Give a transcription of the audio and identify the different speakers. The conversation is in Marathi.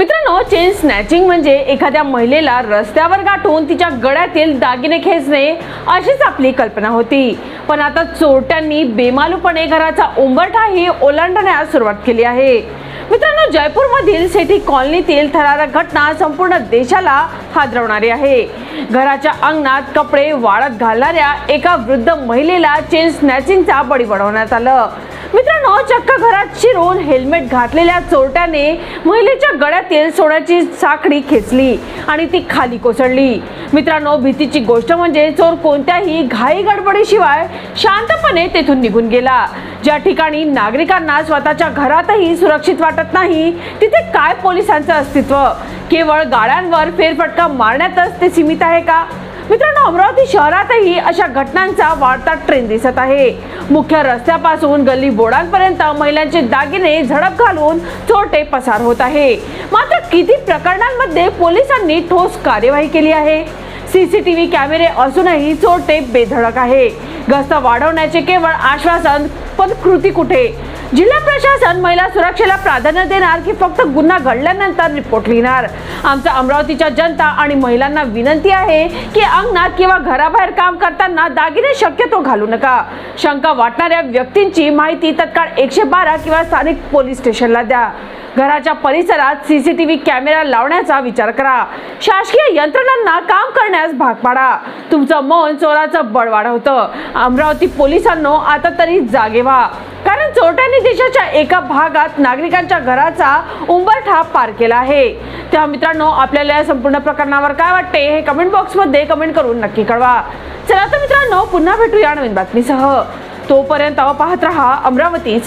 Speaker 1: मित्रांनो चेन स्नॅचिंग म्हणजे एखाद्या महिलेला रस्त्यावर गाठून तिच्या गळ्यातील दागिने खेचणे अशीच आपली कल्पना होती. पण आता चोरट्यांनी बेमालूपणे घराचा उंबरठाही ओलांडण्यास सुरुवात केली आहे. मित्रांनो जयपूरमधील सेठी कॉलनीतील थरारक घटना संपूर्ण देशाला हादरवणारी आहे. घराच्या अंगणात कपडे वाळत घालणाऱ्या एका वृद्ध महिलेला चेन स्नॅचिंगचा बळी बनवण्यात आलं. मित्रांनो चक्क घरात शिरून हेल्मेट घातलेल्या चोरट्याने महिलेच्या गळ्यातील सोन्याची साखळी खेचली आणि ती खाली कोसळली. मित्रांनो भीतीची गोष्ट म्हणजे चोर कोणत्याही घाई गडबडीशिवाय शांतपणे तेथून निघून गेला. ज्या ठिकाणी नागरिकांना स्वतःच्या घरातही सुरक्षित वाटत नाही तिथे काय पोलिसांचं अस्तित्व? केवळ गाड्यांवर फेरफटका मारण्यातच ते सीमित आहे का? मित्रांनो अमरावती शहरातही अशा घटनांचा वाढता ट्रेंड दिसत आहे. मुख्य रस्त्यापासून गल्ली बोर्डांपर्यंत महिलांचे दागिने झडप घालून चोरटे पसार होत आहे. मात्र किती प्रकरणांमध्ये पोलिसांनी ठोस कार्यवाही केली आहे? सीसीटीव्ही कॅमेरे असूनही चोरटे बेधडक आहे. गस्त वाढवण्याचे केवळ आश्वासन पण कृती कुठे? जिल्हा प्रशासन महिला सुरक्षेला प्राधान्य देणार की फक्त गुन्हा घडल्यानंतर रिपोर्ट लिहिणार? आमच्या अमरावतीच्या जनता आणि महिलांना विनंती आहे की अंगणात किंवा घराबाहेर काम करताना दागिने शक्यतो घालू नका. शंका वाटणाऱ्या व्यक्तींची माहिती तत्काळ एकशे बारा किंवा स्थानिक पोलीस स्टेशनला द्या. घराच्या परिसरात सीसीटीव्ही कॅमेरा लावण्याचा विचार करा. शासकीय यंत्रणांना काम करण्यास भाग पाडा. तुमचं मन चोराचं बळ वाढवतं अमरावती पोलिसांनो आता तरी जागे व्हा. कारण चोरट्यांनी देशाच्या एका भागात नागरिकांच्या घराचा उंबरठा पार केला आहे. तेव्हा मित्रांनो आपल्याला या संपूर्ण प्रकरणावर काय वाटते हे कमेंट बॉक्समध्ये कमेंट करून नक्की कळवा. चला तर मित्रांनो पुन्हा भेटूया नवीन बातमीसह. तोपर्यंत पाहत रहा अमरावती